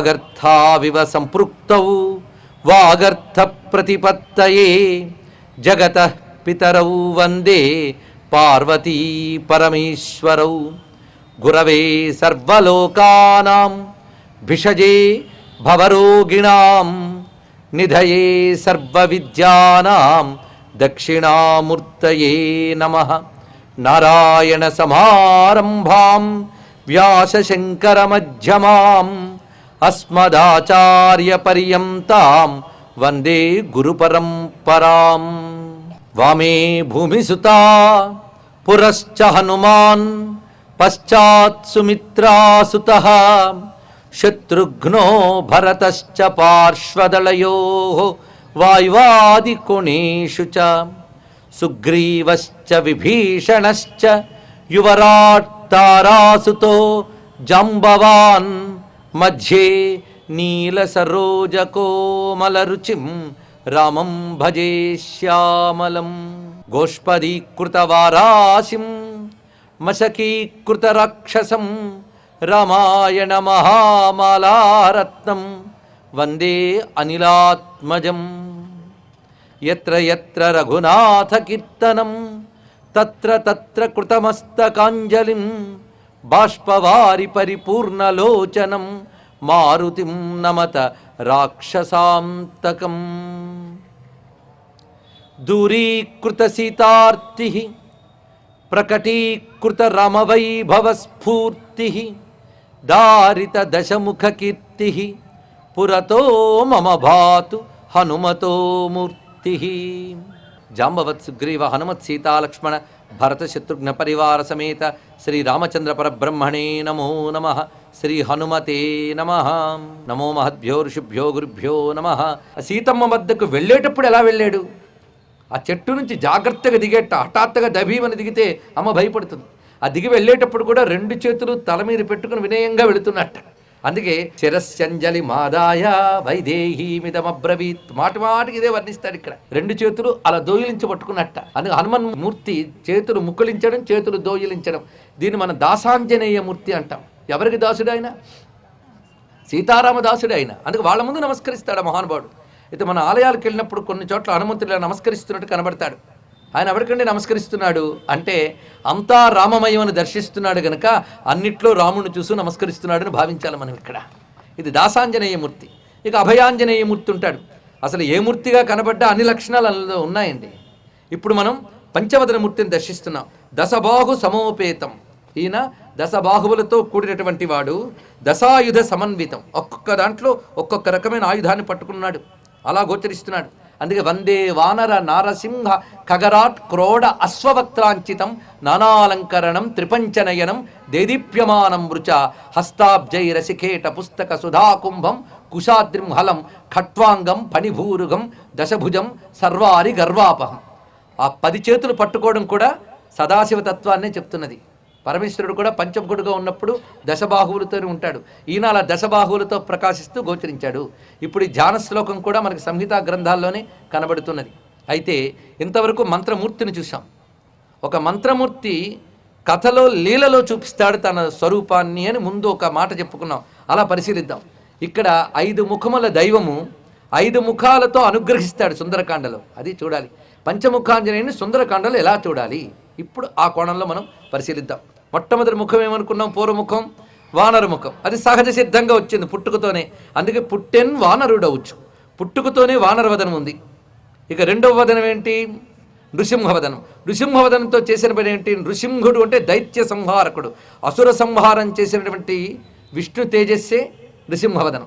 వాగర్థావివ సంపృక్తౌ వాగర్థ ప్రతిపత్తయే జగత పితరౌ వందే పార్వతీ పరమేశ్వరౌ. గురవే సర్వలోకానాం భిషజే భవరోగిణాం నిధయే సర్వవిద్యానాం దక్షిణామూర్తయే నమ. నారాయణ సమారంభాం వ్యాసశంకరమధ్యమాం అస్మదాచార్యపర్యంతాం వందే గురుపరంపరాం. వామే భూమిసుత పురశ్చ హనుమాన్ పశ్చాత్ సుమిత్రాసుత. శత్రుఘ్నో భరతశ్చ పార్శ్వదళయో. వాయువాదికోణేషు చ. సుగ్రీవశ్చ విభీషణశ్చ. యువరాట్ తారాసుతో జంబవాన్ మధ్యే నీలసరోజకోమలరుచిం రామం భజే శ్యామలం. గోష్పదీకృతవారాశిం మశకీకృతరాక్షసం రామాయణ మహామాలారత్నం. వందే అనిలాత్మజం. ఎత్ర ఎత్ర రఘునాథకీర్తనం తత్ర తత్ర కృతమస్తకాంజలిం బాష్పవారి పరిపూర్ణలోచనం మారుతిం నమత రాక్షసాంతకం. దూరీకృత సీతార్తి ప్రకటీకృత రమవైభవస్ఫూర్తి దారిత దశముఖకీర్తి పురతో మమ భాతు హనుమతో మూర్తి. జాంబవత్ సుగ్రీవ హనుమత్ సీతాలక్ష్మణ భరత శత్రుఘ్న పరివార సమేత శ్రీ రామచంద్ర పరబ్రహ్మణే నమో నమ. శ్రీ హనుమతే నమ. నమో మహద్భ్యో ఋషిభ్యో గురుభ్యో నమ. సీతమ్మ వద్దకు వెళ్ళేటప్పుడు ఎలా వెళ్ళాడు? ఆ చెట్టు నుంచి జాగ్రత్తగా దిగేట హఠాత్తుగా దభీమని దిగితే అమ్మ భయపడుతుంది. ఆ దిగి వెళ్ళేటప్పుడు కూడా రెండు చేతులు తల మీద పెట్టుకుని వినయంగా వెళుతున్నట్ట. అందుకే చిరశ్చంజలి మాదాయ వైదేహీమిదమబ్రవీత్ మాటి మాటికి ఇదే వర్ణిస్తాడు ఇక్కడ. రెండు చేతులు అలా దోయిలించి పట్టుకున్నట్ట. అందుకే హనుమన్ మూర్తి చేతులు ముక్కులించడం చేతులు దోయిలించడం. దీన్ని మన దాసాంజనేయ మూర్తి అంటాం. ఎవరికి దాసుడు ఆయన? సీతారామదాసుడు ఆయన. అందుకే వాళ్ళ ముందు నమస్కరిస్తాడు మహానుభావుడు. అయితే మన ఆలయాలకు వెళ్ళినప్పుడు కొన్ని చోట్ల హనుమంతుడు నమస్కరిస్తున్నట్టు కనబడతాడు. ఆయన ఎవరికండి నమస్కరిస్తున్నాడు? అంటే అంతా రామమయమని దర్శిస్తున్నాడు గనక అన్నిట్లో రాముడిని చూసి నమస్కరిస్తున్నాడని భావించాలి మనం ఇక్కడ. ఇది దాసాంజనేయమూర్తి ఇక అభయాంజనేయ మూర్తి ఉంటాడు. అసలు ఏ మూర్తిగా కనబడ్డా అన్ని లక్షణాలు అందులో ఉన్నాయండి. ఇప్పుడు మనం పంచవదన మూర్తిని దర్శిస్తున్నాం. దశబాహు సమోపేతం. ఈయన దశబాహువులతో కూడినటువంటి వాడు. దశాయుధ సమన్వితం. ఒక్కొక్క దాంట్లో ఒక్కొక్క రకమైన ఆయుధాన్ని పట్టుకున్నాడు. అలా గోచరిస్తున్నాడు. అందుకే వందే వానర నారసింహ ఖగరాట్ క్రోడ అశ్వవక్త్రాంచితం నానాలంకరణం త్రిపంచనయనం దేదీప్యమానం వృచ హస్తాబ్జైరసిఖేట పుస్తక సుధాకుంభం కుషాద్రింహలం ఖట్వాంగం పణిభూరుగం దశభుజం సర్వారి గర్వాపహం. ఆ పది చేతులు పట్టుకోవడం కూడా సదాశివతత్వాన్నే చెప్తున్నది. పరమేశ్వరుడు కూడా పంచభుడుగా ఉన్నప్పుడు దశబాహువులతోనే ఉంటాడు. ఈయన అలా దశబాహువులతో ప్రకాశిస్తూ గోచరించాడు. ఇప్పుడు ఈ ధ్యాన శ్లోకం కూడా మనకి సంహితా గ్రంథాల్లోనే కనబడుతున్నది. అయితే ఇంతవరకు మంత్రమూర్తిని చూసాం ఒక మంత్రమూర్తి కథలో లీలలో చూపిస్తాడు తన స్వరూపాన్ని అని ముందు ఒక మాట చెప్పుకున్నాం. అలా పరిశీలిద్దాం. ఇక్కడ ఐదు ముఖముల దైవము ఐదు ముఖాలతో అనుగ్రహిస్తాడు సుందరకాండలో. అది చూడాలి. పంచముఖాంజనేయుని సుందరకాండలో ఎలా చూడాలి? ఇప్పుడు ఆ కోణంలో మనం పరిశీలిద్దాం. మొట్టమొదటి ముఖం ఏమనుకున్నాం? పూర్వముఖం వానరు ముఖం అది సహజ సిద్ధంగా వచ్చింది పుట్టుకతోనే. అందుకే పుట్టెన్ వానరుడవచ్చు. పుట్టుకతోనే వానరవదనం ఉంది. ఇక రెండవ వదనం ఏంటి? నృసింహవదనం. నృసింహవదనంతో చేసిన పని ఏంటి? నృసింహుడు అంటే దైత్య సంహారకుడు. అసుర సంహారం చేసినటువంటి విష్ణు తేజస్సే నృసింహవదనం.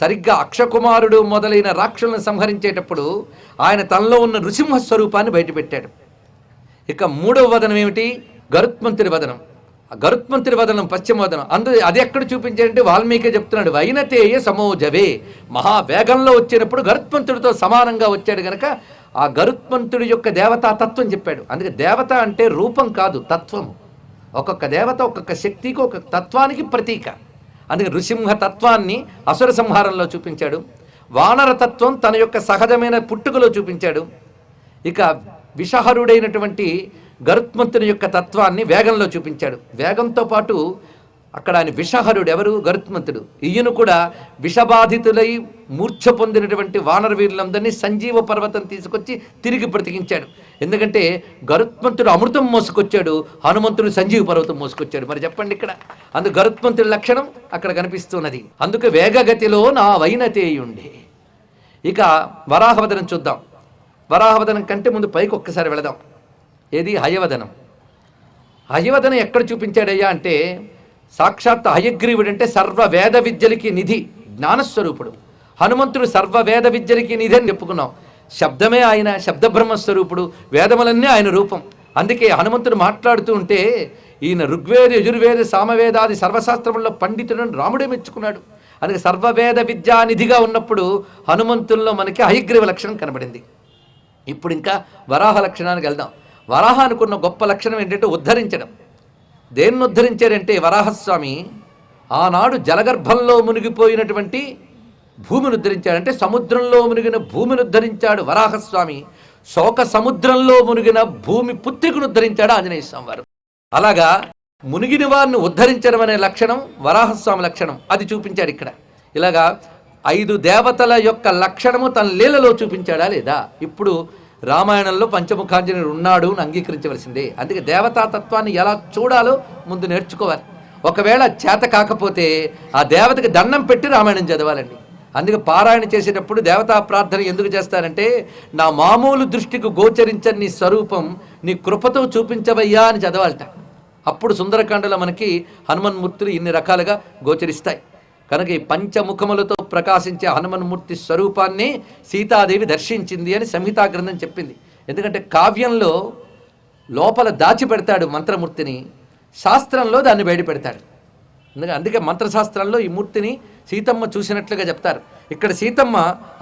సరిగ్గా అక్షకుమారుడు మొదలైన రాక్షసులను సంహరించేటప్పుడు ఆయన తనలో ఉన్న నృసింహ స్వరూపాన్ని బయటపెట్టాడు. ఇక మూడవ వదనం ఏమిటి? గరుత్మంతుడి వదనం. ఆ గరుత్మంతుడి వదనం పశ్చిమ వదనం. అందు అది ఎక్కడ చూపించారంటే వాల్మీకి చెప్తున్నాడు వైనతేయ సమోజవే. మహావేగంలో వచ్చినప్పుడు గరుత్మంతుడితో సమానంగా వచ్చాడు గనక ఆ గరుత్మంతుడి యొక్క దేవతా తత్వం చెప్పాడు. అందుకే దేవత అంటే రూపం కాదు తత్వం ఒక్కొక్క దేవత ఒక్కొక్క శక్తికి ఒక్కొక్క తత్వానికి ప్రతీక. అందుకే నృసింహ తత్వాన్ని అసుర సంహారంలో చూపించాడు. వానర తత్వం తన యొక్క సహజమైన పుట్టుకలో చూపించాడు. ఇక విషహరుడైనటువంటి గరుత్మంతుని యొక్క తత్వాన్ని వేగంలో చూపించాడు. వేగంతో పాటు అక్కడ ఆయన విషహరుడు ఎవరు? గరుత్మంతుడు. ఈయన కూడా విషబాధితులై మూర్ఛ పొందినటువంటి వానర వీరులందరినీ సంజీవ పర్వతం తీసుకొచ్చి తిరిగి బ్రతికించాడు. ఎందుకంటే గరుత్మంతుడు అమృతం మోసుకొచ్చాడు హనుమంతుడు సంజీవ పర్వతం మోసుకొచ్చాడు. మరి చెప్పండి ఇక్కడ. అందు గరుత్మంతుడి లక్షణం అక్కడ కనిపిస్తున్నది. అందుకే వేగగతిలో నా వైనతేయుండే ఇక వరాహవదనం చూద్దాం. వరాహవదనం కంటే ముందు పైకి ఒక్కసారి వెళదాం. ఏది? హయవదనం. హయవదనం ఎక్కడ చూపించాడయ్యా అంటే సాక్షాత్ హయగ్రీవుడు అంటే సర్వ వేద విద్యలకి నిధి జ్ఞానస్వరూపుడు. హనుమంతుడు సర్వ వేద విద్యలకి నిధి అని చెప్పుకున్నాం. శబ్దమే ఆయన శబ్దబ్రహ్మస్వరూపుడు వేదములన్నీ ఆయన రూపం. అందుకే హనుమంతుడు మాట్లాడుతూ ఉంటే ఈయన ఋగ్వేద యజుర్వేద సామవేదాది సర్వశాస్త్రముల్లో పండితుడని రాముడే మెచ్చుకున్నాడు. అందుకే సర్వవేద విద్యానిధిగా ఉన్నప్పుడు హనుమంతుల్లో మనకి హయగ్రీవ లక్షణం కనబడింది. ఇప్పుడు ఇంకా వరాహ లక్షణానికి వెళ్దాం. వరాహ అనుకున్న గొప్ప లక్షణం ఏంటంటే ఉద్ధరించడం. దేన్ని ఉద్ధరించారంటే వరాహస్వామి ఆనాడు జలగర్భంలో మునిగిపోయినటువంటి భూమిని ఉద్ధరించాడంటే సముద్రంలో మునిగిన భూమిని ఉద్ధరించాడు వరాహస్వామి. శోక సముద్రంలో మునిగిన భూమి పుత్రికను ఉద్ధరించాడు ఆంజనేయ స్వామి వారు. అలాగా మునిగిన వారిని ఉద్ధరించడం అనే లక్షణం వరాహస్వామి లక్షణం. అది చూపించాడు ఇక్కడ. ఇలాగా ఐదు దేవతల యొక్క లక్షణము తన లీలలో చూపించాడా లేదా? ఇప్పుడు రామాయణంలో పంచముఖాంజనుడు ఉన్నాడు అని అంగీకరించవలసిందే. అందుకే దేవతాతత్వాన్ని ఎలా చూడాలో ముందు నేర్చుకోవాలి. ఒకవేళ చేత కాకపోతే ఆ దేవతకి దండం పెట్టి రామాయణం చదవాలండి. అందుకే పారాయణ చేసేటప్పుడు దేవతా ప్రార్థన ఎందుకు చేస్తారంటే నా మామూలు దృష్టికి గోచరించని నీ స్వరూపం నీ కృపతో చూపించవయ్యా అని చదవాలట. అప్పుడు సుందరకాండలో మనకి హనుమన్మూర్తులు ఇన్ని రకాలుగా గోచరిస్తాయి. కనుక ఈ పంచముఖములతో ప్రకాశించే హనుమన్మూర్తి స్వరూపాన్ని సీతాదేవి దర్శించింది అని సంహితా గ్రంథం చెప్పింది. ఎందుకంటే కావ్యంలో లోపల దాచి పెడతాడు మంత్రమూర్తిని శాస్త్రంలో దాన్ని బయటపెడతాడు. ఎందుకంటే అందుకే మంత్రశాస్త్రంలో ఈ మూర్తిని సీతమ్మ చూసినట్లుగా చెప్తారు. ఇక్కడ సీతమ్మ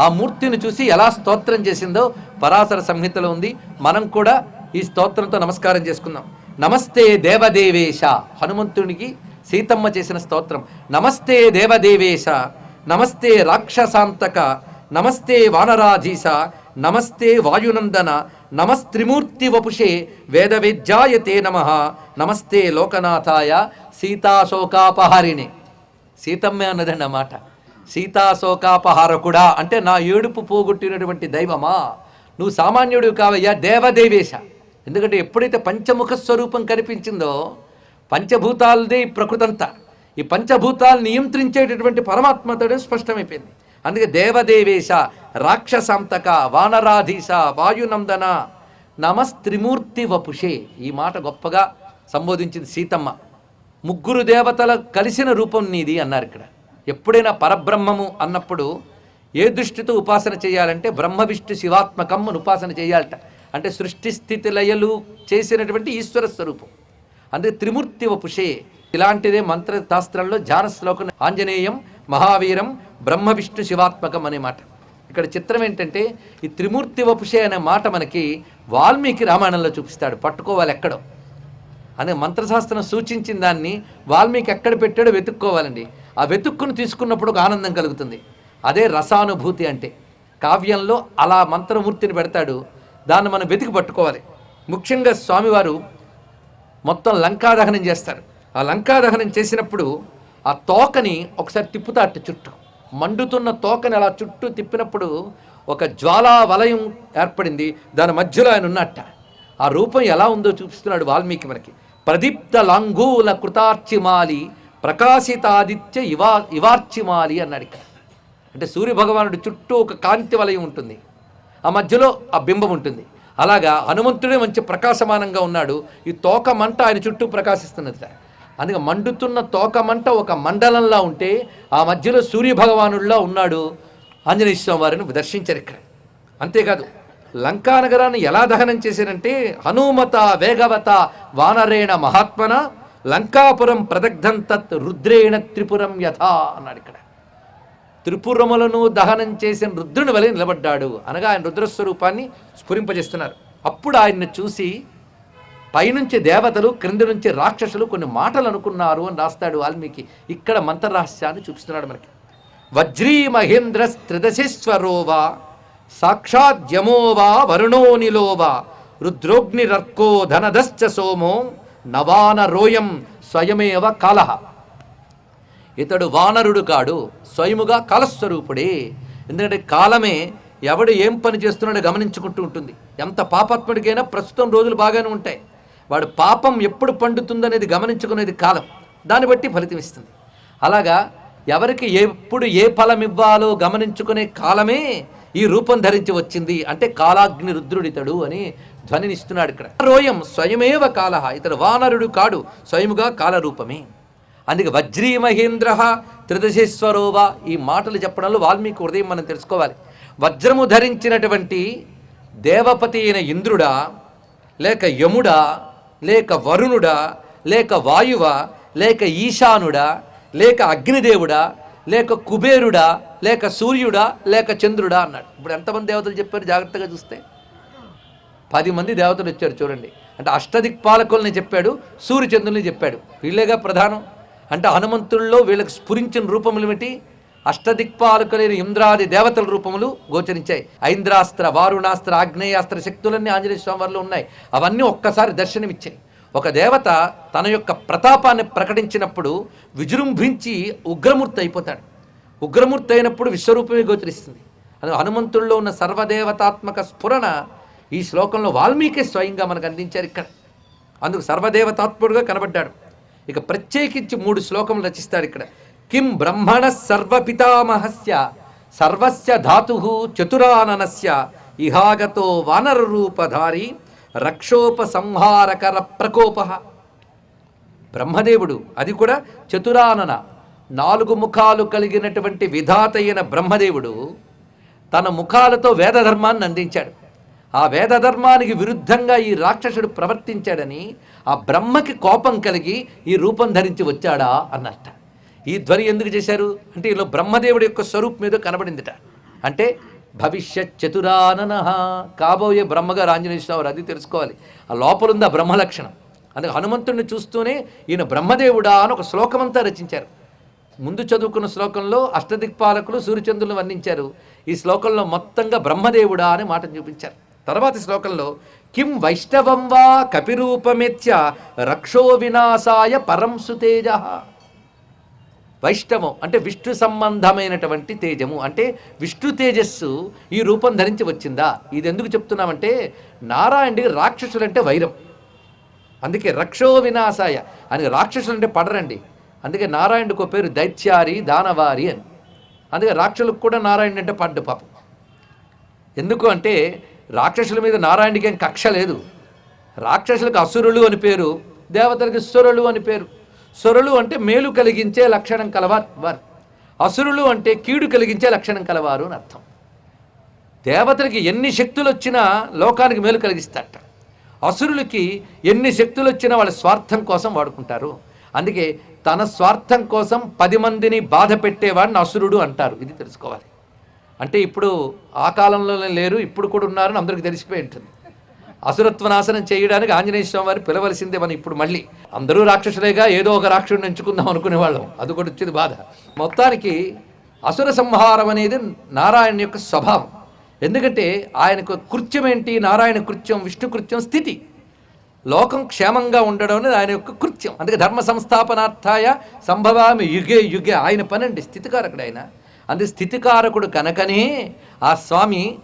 ఆ మూర్తిని చూసి ఎలా స్తోత్రం చేసిందో పరాశర సంహితలో ఉంది. మనం కూడా ఈ స్తోత్రంతో నమస్కారం చేసుకుందాం. నమస్తే దేవదేవేశ. హనుమంతునికి సీతమ్మ చేసిన స్తోత్రం. నమస్తే దేవదేవేశ నమస్తే రాక్షసాంతక నమస్తే వానరాధీశ నమస్తే వాయునందన నమస్త్రిమూర్తి వపుషే వేదవేద్యాయ తే నమ. నమస్తే లోకనాథాయ సీతాశోకాపహారిణి. సీతమ్మే అన్నదండి అన్నమాట సీతాశోకాపహారకుడా అంటే నా ఏడుపు పోగొట్టినటువంటి దైవమా? నువ్వు సామాన్యుడు కావయ్యా దేవదేవేశ. ఎందుకంటే ఎప్పుడైతే పంచముఖ స్వరూపం కనిపించిందో పంచభూతాలదే ఈ ప్రకృతి అంతా ఈ పంచభూతాలు నియంత్రించేటటువంటి పరమాత్మతోడే స్పష్టమైపోయింది. అందుకే దేవదేవేశ రాక్షసాంతక వానరాధీశ వాయునందన నమస్త్రిమూర్తి వపుషే ఈ మాట గొప్పగా సంబోధించింది సీతమ్మ. ముగ్గురు దేవతల కలిసిన రూపం నీది అన్నారు ఇక్కడ. ఎప్పుడైనా పరబ్రహ్మము అన్నప్పుడు ఏ దృష్టితో ఉపాసన చేయాలంటే బ్రహ్మ విష్ణు శివాత్మకమ్మను ఉపాసన చేయాలట. అంటే సృష్టి స్థితి లయలు చేసినటువంటి ఈశ్వర స్వరూపం. అందుకే త్రిమూర్తి వపుషే ఇలాంటిదే మంత్రశాస్త్రంలో ధ్యాన శ్లోకం ఆంజనేయం మహావీరం బ్రహ్మ విష్ణు శివాత్మకం అనే మాట. ఇక్కడ చిత్రం ఏంటంటే ఈ త్రిమూర్తి వపుషే అనే మాట మనకి వాల్మీకి రామాయణంలో చూపిస్తాడు. పట్టుకోవాలి ఎక్కడో. అనే మంత్రశాస్త్రం సూచించిన దాన్ని వాల్మీకి ఎక్కడ పెట్టాడో వెతుక్కోవాలండి. ఆ వెతుక్కుని తీసుకున్నప్పుడు ఒక ఆనందం కలుగుతుంది. అదే రసానుభూతి అంటే. కావ్యంలో అలా మంత్రమూర్తిని పెడతాడు. దాన్ని మనం వెతికి పట్టుకోవాలి. ముఖ్యంగా స్వామివారు మొత్తం లంకా దహనం చేస్తారు. ఆ లంకాదహనం చేసినప్పుడు ఆ తోకని ఒకసారి తిప్పుతాట చుట్టూ. మండుతున్న తోకని అలా చుట్టూ తిప్పినప్పుడు ఒక జ్వాలా వలయం ఏర్పడింది. దాని మధ్యలో ఆయన ఉన్నట్ట. ఆ రూపం ఎలా ఉందో చూపిస్తున్నాడు వాల్మీకి మనకి. ప్రదీప్త లాంగూల కృతార్చిమాలి ప్రకాశితాదిత్య ఇవా ఇవార్చిమాలి అన్నాడు ఇక్కడ. అంటే సూర్యభగవానుడు చుట్టూ ఒక కాంతి వలయం ఉంటుంది. ఆ మధ్యలో ఆ బింబం ఉంటుంది. అలాగా హనుమంతుడే మంచి ప్రకాశమానంగా ఉన్నాడు. ఈ తోక మంట ఆయన చుట్టూ ప్రకాశిస్తున్నది అందుకే మండుతున్న తోక మంట ఒక మండలంలా ఉంటే ఆ మధ్యలో సూర్య భగవానుడిలా ఉన్నాడు ఆంజనేయ స్వామి వారిని దర్శించారు ఇక్కడ. అంతేకాదు లంకా నగరాన్ని ఎలా దహనం చేశారంటే హనుమత వేగవత వానరేణ మహాత్మన లంకాపురం ప్రదగ్ధం తత్ రుద్రేణ త్రిపురం యథా అన్నాడు ఇక్కడ. త్రిపురములను దహనం చేసిన రుద్రుని వలె నిలబడ్డాడు. అనగా ఆయన రుద్రస్వరూపాన్ని స్ఫురింపజేస్తున్నారు. అప్పుడు ఆయన్ని చూసి పైనుంచి దేవతలు క్రింద నుంచి రాక్షసులు కొన్ని మాటలు అనుకున్నారు అని రాస్తాడు వాల్మీకి. ఇక్కడ మంత్రరహస్యాన్ని చూపిస్తున్నాడు మనకి. వజ్రీ మహేంద్ర త్రిదశేశ్వరోవా సాక్షాద్యమోవా వరుణోనిలోవా రుద్రోగ్నిరర్కో ధనదశ్చ సోమో నవాన రోయం స్వయమేవ కాలహ ఇతడు వానరుడు కాడు స్వయముగా కాలస్వరూపుడే. ఎందుకంటే కాలమే ఎవడు ఏం పని చేస్తున్నాడో గమనించుకుంటూ ఉంటుంది. ఎంత పాపాత్ముడికైనా ప్రస్తుతం రోజులు బాగానే ఉంటాయి. వాడు పాపం ఎప్పుడు పండుతుందనేది గమనించుకునేది కాలం. దాన్ని బట్టి ఫలితం ఇస్తుంది. అలాగా ఎవరికి ఎప్పుడు ఏ ఫలం ఇవ్వాలో గమనించుకునే కాలమే ఈ రూపం ధరించి వచ్చింది. అంటే కాలాగ్ని రుద్రుడితడు అని ధ్వనినిస్తున్నాడు ఇక్కడ. రోయం స్వయమేవ కాల ఇతడు వానరుడు కాడు స్వయముగా కాలరూపమే. అందుకే వజ్రీ మహేంద్ర త్రిదశేశ్వరోవా ఈ మాటలు చెప్పడంలో వాల్మీకి హృదయం మనం తెలుసుకోవాలి. వజ్రము ధరించినటువంటి దేవపతి అయిన ఇంద్రుడా లేక యముడా లేక వరుణుడా లేక వాయువా లేక ఈశానుడా లేక అగ్నిదేవుడా లేక కుబేరుడా లేక సూర్యుడా లేక చంద్రుడా అన్నాడు. ఇప్పుడు ఎంతమంది దేవతలు చెప్పారు జాగ్రత్తగా చూస్తే? పది మంది దేవతలు వచ్చారు చూడండి. అంటే అష్టదిక్పాలకుల్ని చెప్పాడు సూర్యచంద్రుల్ని చెప్పాడు. వీళ్ళేగా ప్రధానం? అంటే హనుమంతుల్లో వీళ్ళకి స్ఫురించిన రూపములు ఏమిటి అష్టదిక్పాలకులైన ఇంద్రాది దేవతల రూపములు గోచరించాయి. ఐంద్రాస్త్ర వారుణాస్త్ర ఆగ్నేయాస్త్ర శక్తులన్నీ ఆంజనేయ స్వామి వారిలో ఉన్నాయి. అవన్నీ ఒక్కసారి దర్శనమిచ్చాయి. ఒక దేవత తన యొక్క ప్రతాపాన్ని ప్రకటించినప్పుడు విజృంభించి ఉగ్రమూర్తి అయిపోతాడు. ఉగ్రమూర్తి అయినప్పుడు విశ్వరూపమే గోచరిస్తుంది. అది హనుమంతుల్లో ఉన్న సర్వదేవతాత్మక స్ఫురణ ఈ శ్లోకంలో వాల్మీకి స్వయంగా మనకు అందించారు ఇక్కడ. అందుకు సర్వదేవతాత్ముడుగా కనబడ్డాడు. ఇక ప్రత్యేకించి మూడు శ్లోకములు రచిస్తాడు ఇక్కడ. కిం బ్రహ్మణ సర్వపితామహస్య సర్వస్య ధాతు చతురాననస్య ఇహాగతో వానరరూపధారి రక్షోపసంహారకర ప్రకోప. బ్రహ్మదేవుడు అది కూడా చతురానన నాలుగు ముఖాలు కలిగినటువంటి విధాత అయిన బ్రహ్మదేవుడు తన ముఖాలతో వేదధర్మాన్ని అందించాడు. ఆ వేదధర్మానికి విరుద్ధంగా ఈ రాక్షసుడు ప్రవర్తించాడని ఆ బ్రహ్మకి కోపం కలిగి ఈ రూపం ధరించి వచ్చాడా అన్నట్ట. ఈ ధ్వని ఎందుకు చేశారు? అంటే ఇలా బ్రహ్మదేవుడి యొక్క స్వరూపం మీద కనబడిందిట. అంటే భవిష్యత్ చతురానన. కాబోయే బ్రహ్మగారు ఆంజనేయ స్వామి అది తెలుసుకోవాలి. ఆ లోపల ఉంది ఆ బ్రహ్మ లక్షణం. అందుకే హనుమంతుడిని చూస్తూనే ఈయన బ్రహ్మదేవుడా అని ఒక శ్లోకమంతా రచించారు. ముందు చదువుకున్న శ్లోకంలో అష్టదిక్పాలకులు సూర్యచంద్రులను వర్ణించారు. ఈ శ్లోకంలో మొత్తంగా బ్రహ్మదేవుడా అని మాట చూపించారు. తర్వాతి శ్లోకంలో కిం వైష్ణవం వా కపిరూపమేత్య రక్షో వినాశాయ పరం సుతేజ వైష్ణవం అంటే విష్ణు సంబంధమైనటువంటి తేజము. అంటే విష్ణు తేజస్సు ఈ రూపం ధరించి వచ్చిందా? ఇది ఎందుకు చెప్తున్నామంటే నారాయణుడికి రాక్షసులంటే వైరం. అందుకే రక్షో వినాశాయ అని రాక్షసులు అంటే పడరండి. అందుకే నారాయణుడికి పేరు దైత్యారి దానవారి అని. అందుకే రాక్షసులకు కూడా నారాయణుడు అంటే పడ్డు పాపం. ఎందుకు అంటే రాక్షసుల మీద నారాయణకి ఏం కక్ష లేదు. రాక్షసులకు అసురులు అని పేరు దేవతలకు సురులు అని పేరు. సురులు అంటే మేలు కలిగించే లక్షణం కలవారు వారు. అసురులు అంటే కీడు కలిగించే లక్షణం కలవారు అని అర్థం. దేవతలకి ఎన్ని శక్తులు వచ్చినా లోకానికి మేలు కలిగిస్తారట. అసురులకి ఎన్ని శక్తులు వచ్చినా వాళ్ళ స్వార్థం కోసం వాడుకుంటారు. అందుకే తన స్వార్థం కోసం పది మందిని బాధ పెట్టేవాడిని అసురుడు అంటారు. ఇది తెలుసుకోవాలి. అంటే ఇప్పుడు ఆ కాలంలోనే లేరు ఇప్పుడు కూడా ఉన్నారని అందరికీ తెలిసిపోయి ఉంటుంది. అసురత్వ నాశనం చేయడానికి ఆంజనేయ స్వామి వారిని పిలవలసిందే మనం ఇప్పుడు మళ్ళీ. అందరూ రాక్షసులేగా ఏదో ఒక రాక్షసుడిని ఎంచుకుందాం అనుకునేవాళ్ళం అది కూడా వచ్చేది బాధ. మొత్తానికి అసుర సంహారం అనేది నారాయణ యొక్క స్వభావం. ఎందుకంటే ఆయనకు కృత్యం ఏంటి? నారాయణ కృత్యం విష్ణు కృత్యం స్థితి. లోకం క్షేమంగా ఉండడం అనేది ఆయన యొక్క కృత్యం. అందుకే ధర్మ సంస్థాపనార్థాయ సంభవామి యుగే యుగే. ఆయన పనండి స్థితికారకుడు ఆయన. అందు స్థితికారకుడు కనుకనే ఆ స్వామి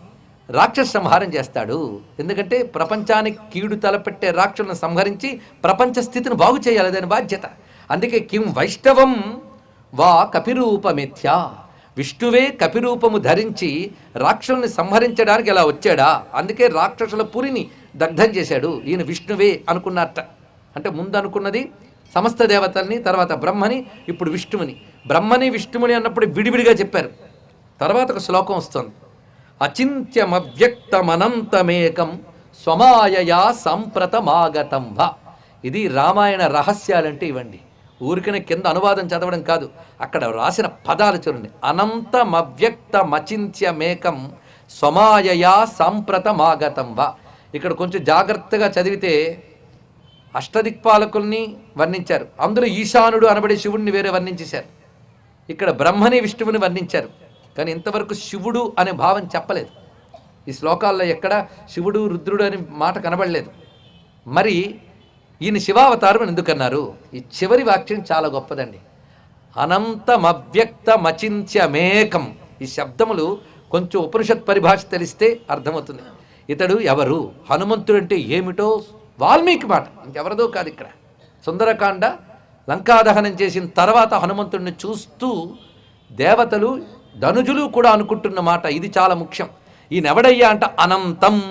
రాక్షస సంహారం చేస్తాడు. ఎందుకంటే ప్రపంచానికి కీడు తలపెట్టే రాక్షసులను సంహరించి ప్రపంచ స్థితిని బాగు చేయాలి దాని బాధ్యత. అందుకే కిం వైష్ణవం వా కపిరూపమిథ్య విష్ణువే కపిరూపము ధరించి రాక్షసుల్ని సంహరించడానికి ఇలా వచ్చాడా? అందుకే రాక్షసుల పురిని దగ్ధం చేశాడు. ఈయన విష్ణువే అనుకున్నట్ట అంటే ముందు అనుకున్నది సమస్త దేవతల్ని తర్వాత బ్రహ్మని ఇప్పుడు విష్ణువుని. బ్రహ్మని విష్ణువుని అన్నప్పుడు విడివిడిగా చెప్పారు. తర్వాత ఒక శ్లోకం వస్తుంది. అచింత్యమవ్యక్తమనంతమేకం స్వమాయయా సంప్రతమాగతం వా. ఇది రామాయణ రహస్యాలంటే ఇవ్వండి. ఊరికనే కింద అనువాదం చదవడం కాదు. అక్కడ రాసిన పదాలు చూడండి. అనంతమవ్యక్తమచింత్యమేకం స్వమాయయా సంప్రతమాగతం వా. ఇక్కడ కొంచెం జాగ్రత్తగా చదివితే అష్టదిక్పాలకుల్ని వర్ణించారు. అందులో ఈశానుడు అనబడే శివుడిని వేరే వర్ణించేశారు. ఇక్కడ బ్రహ్మని విష్ణువుని వర్ణించారు. కానీ ఇంతవరకు శివుడు అనే భావం చెప్పలేదు. ఈ శ్లోకాల్లో ఎక్కడ శివుడు రుద్రుడు అనే మాట కనబడలేదు. మరి ఈయన శివావతారం అని ఎందుకన్నారు? ఈ చివరి వాక్యం చాలా గొప్పదండి. అనంతమవ్యక్తమచింత్యమేకం. ఈ శబ్దములు కొంచెం ఉపనిషత్ పరిభాష తెలిస్తే అర్థమవుతుంది. ఇతడు ఎవరు? హనుమంతుడు అంటే ఏమిటో వాల్మీకి మాట. ఇంకెవరిదో కాదు ఇక్కడ. సుందరకాండ లంకాదహనం చేసిన తర్వాత హనుమంతుడిని చూస్తూ దేవతలు ధనుజులు కూడా అనుకుంటున్న మాట ఇది చాలా ముఖ్యం. ఈయనెవడయ్యా అంట అనంతం.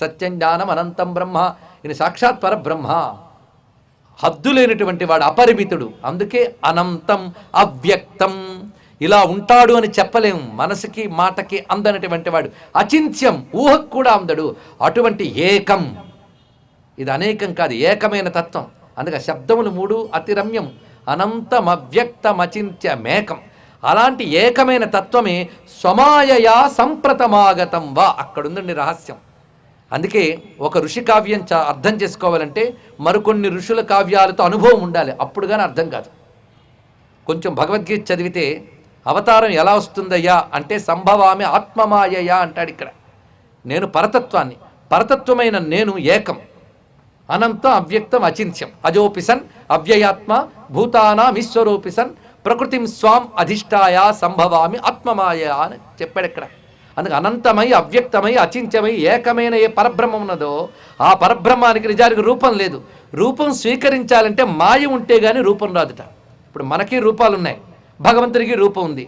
సత్యం జ్ఞానం అనంతం బ్రహ్మ. ఈయన సాక్షాత్ పరబ్రహ్మ. హద్దు లేనటువంటి వాడు అపరిమితుడు. అందుకే అనంతం అవ్యక్తం. ఇలా ఉంటాడు అని చెప్పలేం. మనసుకి మాటకి అందనటువంటి వాడు. అచింత్యం ఊహకు కూడా అందడు. అటువంటి ఏకం. ఇది అనేకం కాదు ఏకమైన తత్వం. అందుకే శబ్దములు మూడు అతి రమ్యం అనంతమవ్యక్తమచింత్యమేకం. అలాంటి ఏకమైన తత్వమే స్వమాయయా సంప్రతమాగతం వా. అక్కడుందండి రహస్యం. అందుకే ఒక ఋషి కావ్యం చా అర్థం చేసుకోవాలంటే మరికొన్ని ఋషుల కావ్యాలతో అనుభవం ఉండాలి. అప్పుడు కానీ అర్థం కాదు. కొంచెం భగవద్గీత చదివితే అవతారం ఎలా వస్తుందయ్యా అంటే సంభవామి ఆత్మమాయయా అంటాడు ఇక్కడ. నేను పరతత్వాన్ని పరతత్వమైన నేను ఏకం. అనంతం అవ్యక్తం అచింత్యం. అజోపిసన్ అవ్యయాత్మ భూతానామీశ్వరోపిసన్ ప్రకృతిం స్వాం అధిష్టాయ సంభవామి ఆత్మమాయ అని చెప్పాడు ఇక్కడ. అందుకే అనంతమై అవ్యక్తమై అచింత్యమై ఏకమైన ఏ పరబ్రహ్మం ఉన్నదో ఆ పరబ్రహ్మానికి నిజానికి రూపం లేదు. రూపం స్వీకరించాలంటే మాయ ఉంటే కానీ రూపం రాదుట. ఇప్పుడు మనకి రూపాలు ఉన్నాయి. భగవంతుడికి రూపం ఉంది.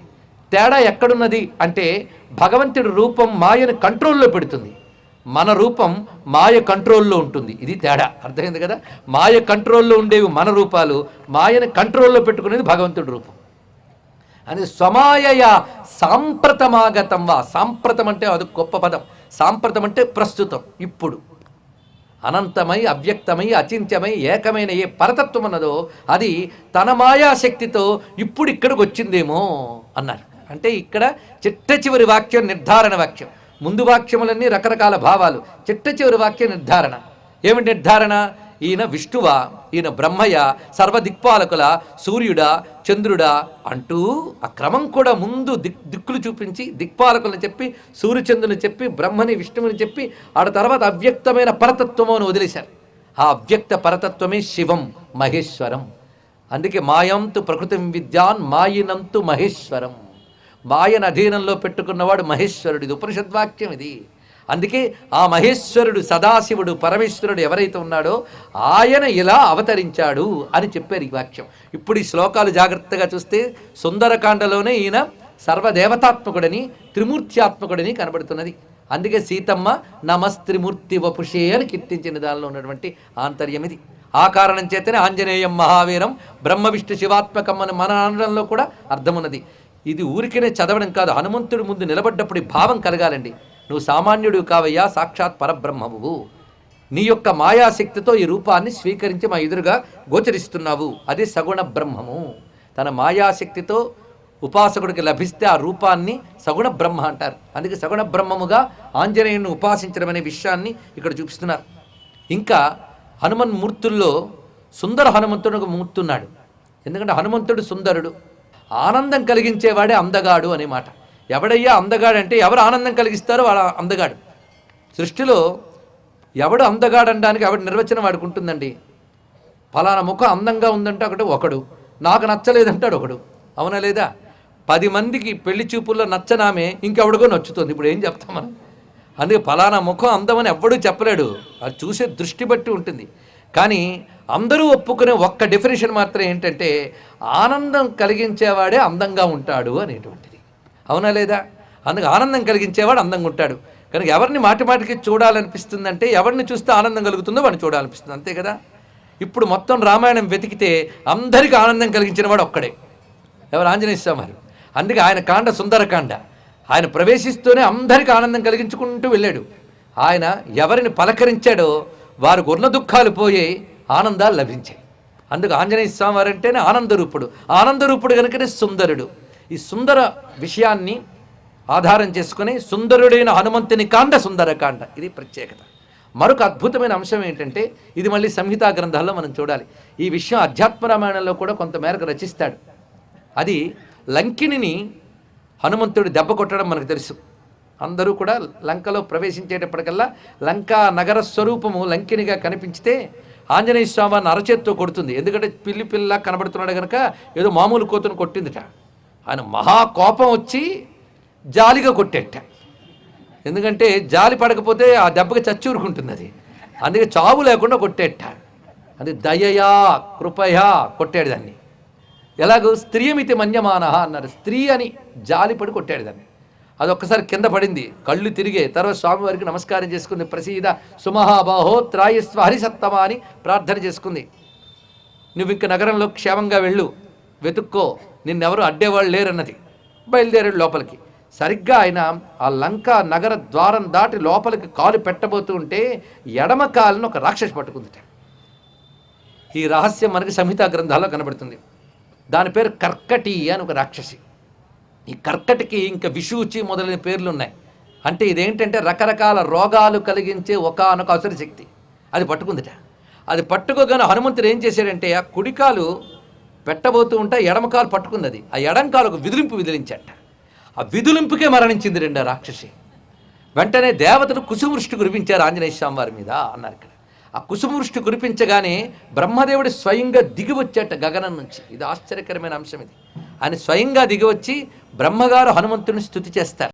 తేడా ఎక్కడున్నది అంటే భగవంతుడి రూపం మాయను కంట్రోల్లో పెడుతుంది. మన రూపం మాయ కంట్రోల్లో ఉంటుంది. ఇది తేడా. అర్థమైంది కదా? మాయ కంట్రోల్లో ఉండేవి మన రూపాలు మాయని కంట్రోల్లో పెట్టుకునేది భగవంతుడి రూపం. అని స్వమాయ సాంప్రతమాగతం వా. సాంప్రతం అంటే అది గొప్ప పదం. సాంప్రతం అంటే ప్రస్తుతం ఇప్పుడు. అనంతమై అవ్యక్తమై అచింత్యమై ఏకమైన ఏ పరతత్వం ఉన్నదో అది తన మాయాశక్తితో ఇప్పుడు ఇక్కడికి వచ్చిందేమో అన్నారు. అంటే ఇక్కడ చిట్ట చివరి వాక్యం నిర్ధారణ వాక్యం. ముందు వాక్యములన్నీ రకరకాల భావాలు. చిట్ట చివరి వాక్య నిర్ధారణ. ఏమిటి నిర్ధారణ? ఈయన విష్ణువా? ఈయన బ్రహ్మయ? సర్వదిక్పాలకుల? సూర్యుడా? చంద్రుడా? అంటూ ఆ క్రమం కూడా ముందు దిక్ దిక్కులు చూపించి దిక్పాలకులను చెప్పి సూర్యచంద్రుని చెప్పి బ్రహ్మని విష్ణువుని చెప్పి ఆడ తర్వాత అవ్యక్తమైన పరతత్వము అని వదిలేశారు. ఆ అవ్యక్త పరతత్వమే శివం మహేశ్వరం. అందుకే మాయంతు ప్రకృతి విద్యాన్ మాయినంతు మహేశ్వరం. మాయను అధీనంలో పెట్టుకున్నవాడు మహేశ్వరుడు ఇది ఉపనిషద్వాక్యం ఇది. అందుకే ఆ మహేశ్వరుడు సదాశివుడు పరమేశ్వరుడు ఎవరైతే ఉన్నాడో ఆయన ఇలా అవతరించాడు అని చెప్పారు ఈ వాక్యం. ఇప్పుడు ఈ శ్లోకాలు జాగ్రత్తగా చూస్తే సుందరకాండలోనే ఈయన సర్వదేవతాత్మకుడని త్రిమూర్త్యాత్మకుడని కనబడుతున్నది. అందుకే సీతమ్మ నమస్త్రిమూర్తి వపుషే అని కీర్తించిన దానిలో ఉన్నటువంటి ఆంతర్యం ఇది. ఆ కారణం చేతనే ఆంజనేయం మహావీరం బ్రహ్మ విష్ణు శివాత్మకం అని మన అనడంలో కూడా అర్థమున్నది. ఇది ఊరికనే చదవడం కాదు. హనుమంతుడి ముందు నిలబడ్డప్పుడు భావం కలగాలండి. నువ్వు సామాన్యుడు కావయ్యా సాక్షాత్ పరబ్రహ్మవు. నీ యొక్క మాయాశక్తితో ఈ రూపాన్ని స్వీకరించి మా ఎదురుగా గోచరిస్తున్నావు. అది సగుణ బ్రహ్మము. తన మాయాశక్తితో ఉపాసకుడికి లభిస్తే ఆ రూపాన్ని సగుణ బ్రహ్మ అంటారు. అందుకే సగుణ బ్రహ్మముగా ఆంజనేయుని ఉపాసించడం అనే విషయాన్ని ఇక్కడ చూపిస్తున్నారు. ఇంకా హనుమన్ మూర్తుల్లో సుందర హనుమంతుడు ఒక మూర్తున్నాడు. ఎందుకంటే హనుమంతుడు సుందరుడు. ఆనందం కలిగించేవాడే అందగాడు అనే మాట. ఎవడయ్యా అందగాడు అంటే ఎవరు ఆనందం కలిగిస్తారో వాడు అందగాడు. సృష్టిలో ఎవడు అందగాడు అనడానికి ఎవడి నిర్వచనం వాడికి ఉంటుందండి? ఫలానా ముఖం అందంగా ఉందంటే ఒకటి ఒకడు. నాకు నచ్చలేదంటాడు ఒకడు. అవునా లేదా? పది మందికి పెళ్ళి చూపుల్లో నచ్చనామే ఇంకెవడికో నచ్చుతుంది. ఇప్పుడు ఏం చెప్తాం మనం? అందుకే ఫలానా ముఖం అందమని ఎవ్వడూ చెప్పలేడు. అది చూసే దృష్టి బట్టి ఉంటుంది. కానీ అందరూ ఒప్పుకునే ఒక్క డెఫినేషన్ మాత్రం ఏంటంటే ఆనందం కలిగించేవాడే అందంగా ఉంటాడు అనేటువంటిది. అవునా లేదా? అందుకు ఆనందం కలిగించేవాడు అందంగా ఉంటాడు. కనుక ఎవరిని మాటి మాటికి చూడాలనిపిస్తుందంటే ఎవరిని చూస్తే ఆనందం కలుగుతుందో వాడిని చూడాలనిపిస్తుంది. అంతే కదా? ఇప్పుడు మొత్తం రామాయణం వెతికితే అందరికీ ఆనందం కలిగించిన వాడు ఒక్కడే. ఎవరు? ఆంజనేయ స్వామి అందుకే ఆయన కాండ సుందరకాండ. ఆయన ప్రవేశిస్తూనే అందరికీ ఆనందం కలిగించుకుంటూ వెళ్ళాడు. ఆయన ఎవరిని పలకరించాడో వారికి ఉన్న దుఃఖాలు పోయి ఆనందాలు లభించాయి. అందుకు ఆంజనేయ స్వామి వారు అంటేనే ఆనందరూపుడు. ఆనందరూపుడు కనుకనే సుందరుడు. ఈ సుందర విషయాన్ని ఆధారం చేసుకుని సుందరుడైన హనుమంతుని కాండ సుందరకాండ. ఇది ప్రత్యేకత. మరొక అద్భుతమైన అంశం ఏంటంటే ఇది మళ్ళీ సంహితా గ్రంథాల్లో మనం చూడాలి. ఈ విషయం అధ్యాత్మ రామాయణంలో కూడా కొంత మేరకు రచిస్తాడు. అది లంకిణిని హనుమంతుడు దెబ్బ కొట్టడం మనకు తెలుసు. అందరూ కూడా లంకలో ప్రవేశించేటప్పటికల్లా లంకా నగర స్వరూపము లంకినిగా కనిపించితే ఆంజనేయ స్వామి అరచేత్తో కొడుతుంది. ఎందుకంటే పిల్లి పిల్ల కనబడుతున్నాడు కనుక ఏదో మామూలు కోతను కొట్టిందిట. ఆయన మహా కోపం వచ్చి జాలిగా కొట్టేట. ఎందుకంటే జాలి పడకపోతే ఆ దెబ్బకి చచ్చూరుకుంటుంది అది. అందుకే చావు లేకుండా కొట్టేట. అది దయయా కృపయా కొట్టాడు దాన్ని. ఎలాగో స్త్రీమితి మన్యమాన అన్నారు. స్త్రీ అని జాలిపడి కొట్టాడు దాన్ని. అది ఒక్కసారి కింద పడింది. కళ్ళు తిరిగే తర్వాత స్వామివారికి నమస్కారం చేసుకుంది. ప్రసీద సుమహాబాహో త్రాయస్వ హరిసత్తమా అని ప్రార్థన చేసుకుంది. నువ్వు ఇంక నగరంలో క్షేమంగా వెళ్ళు. వెతుక్కో. నిన్నెవరు అడ్డేవాళ్ళు లేరన్నది. బయలుదేరాడు లోపలికి. సరిగ్గా ఆయన ఆ లంక నగర ద్వారం దాటి లోపలికి కాలు పెట్టబోతూ ఉంటే ఎడమ కాలును ఒక రాక్షసి పట్టుకుందిట. ఈ రహస్యం మనకి సంహితా గ్రంథాల్లో కనబడుతుంది. దాని పేరు కర్కటి అని ఒక రాక్షసి. ఈ కర్కటికి ఇంకా విషూచి మొదలైన పేర్లు ఉన్నాయి అంటే ఇదేంటంటే రకరకాల రోగాలు కలిగించే ఒకానొక అవసర శక్తి. అది పట్టుకుందిట. అది పట్టుకోగానే హనుమంతుడు ఏం చేశాడంటే ఆ కుడికాలు పెట్టబోతూ ఉంటే ఎడమకాలు పట్టుకుంది అది ఆ ఎడంకాలు ఒక విదిలింపు విదిలించట. ఆ విదిలింపుకే మరణించింది రెండు రాక్షసి. వెంటనే దేవతలు కుసుమృష్టి కురిపించారు ఆంజనేయ స్వామి వారి మీద అన్నారు ఇక్కడ. ఆ కుసుమృష్టి కురిపించగానే బ్రహ్మదేవుడు స్వయంగా దిగి వచ్చేట గగనం నుంచి. ఇది ఆశ్చర్యకరమైన అంశం ఇది. ఆయన స్వయంగా దిగి వచ్చి బ్రహ్మగారు హనుమంతుని స్థుతి చేస్తారు.